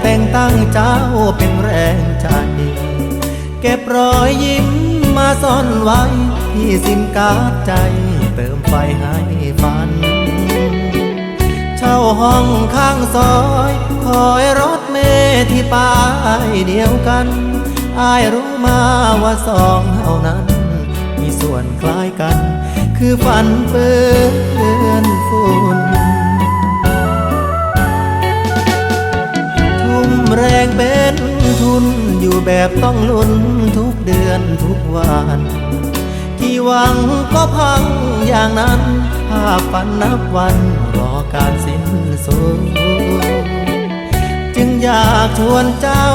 แต่งตั้งเจ้าเป็นแรงใจ เก็บรอยยิ้มมาซ่อนไว้ที่สิมกาดใจ เติมไฟให้ฝัน เช่าห้องข้างซอยคอยรถเมลที่ป้ายเดียวกันอายรู้มาว่าสองเท่านั้น มีส่วนคล้ายกัน คือฝันเปื้อนฝ อยู่แบบต้องลุ้นทุกเดือนทุกวันที่หวังก็พังอย่างนั้นภาพฝันนับวันรอการสิ้นสุดจึงอยากชวนเจ้า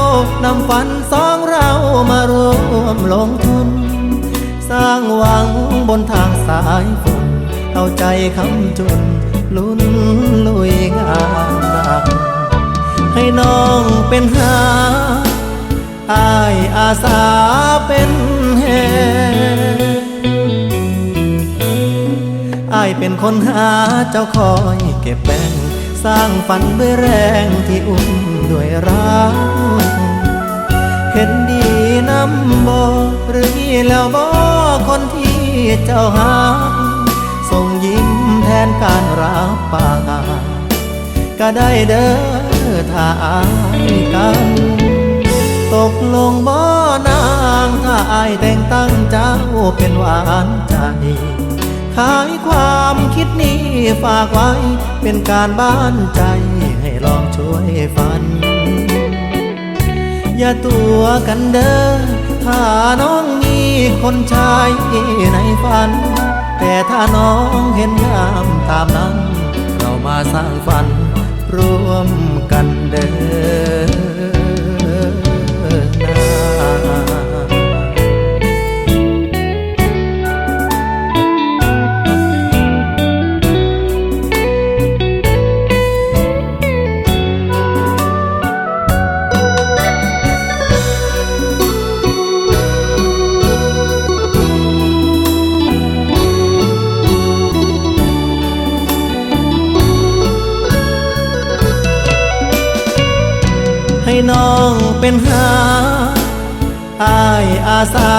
นำฝันสองเรามารวมลงทุน สร้างหวังบนทางสายฝนเข้าใจคำจุนลุ้นลุยงานหนักให้น้องเป็นหา อายอาสาเป็นแหอายเป็นคนหาเจ้าคอยเก็บแบ่งสร้างฝันด้วยแรงที่อุ้มด้วยรักเห็นดีนำบอหรือมีแล้วบอคนที่เจ้าหาส่งยิ้มแทนการรับปากก็ได้เด้อถ้าอายกัน ตกลงบ่นางถ้าอายแต่งตั้งเจ้าเป็นหวานใจ ขายความคิดนี้ฝากไว้ เป็นการบ้านใจให้ลองช่วยฝัน อย่าตัวกันเด้อถ้าน้องมีคนชายในฝัน แต่ถ้าน้องเห็นงามตามนั้น เรามาสร้างฝันร่วมกันเด้อ น้องเป็นหาอายอาสา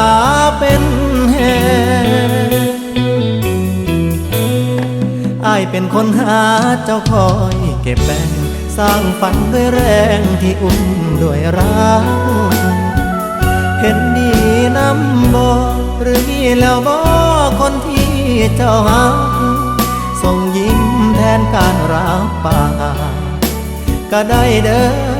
เป็นแหอายเป็นคนหาเจ้าคอยเก็บแบ่งสร้างฝันด้วยแรงที่อุ้มด้วยรักเห็นดีน้ำบอหรือมีแล้วบอคนที่เจ้าหาส่งยิ้มแทนการรับปากก็ได้เด้อ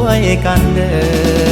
วยกันเด้อ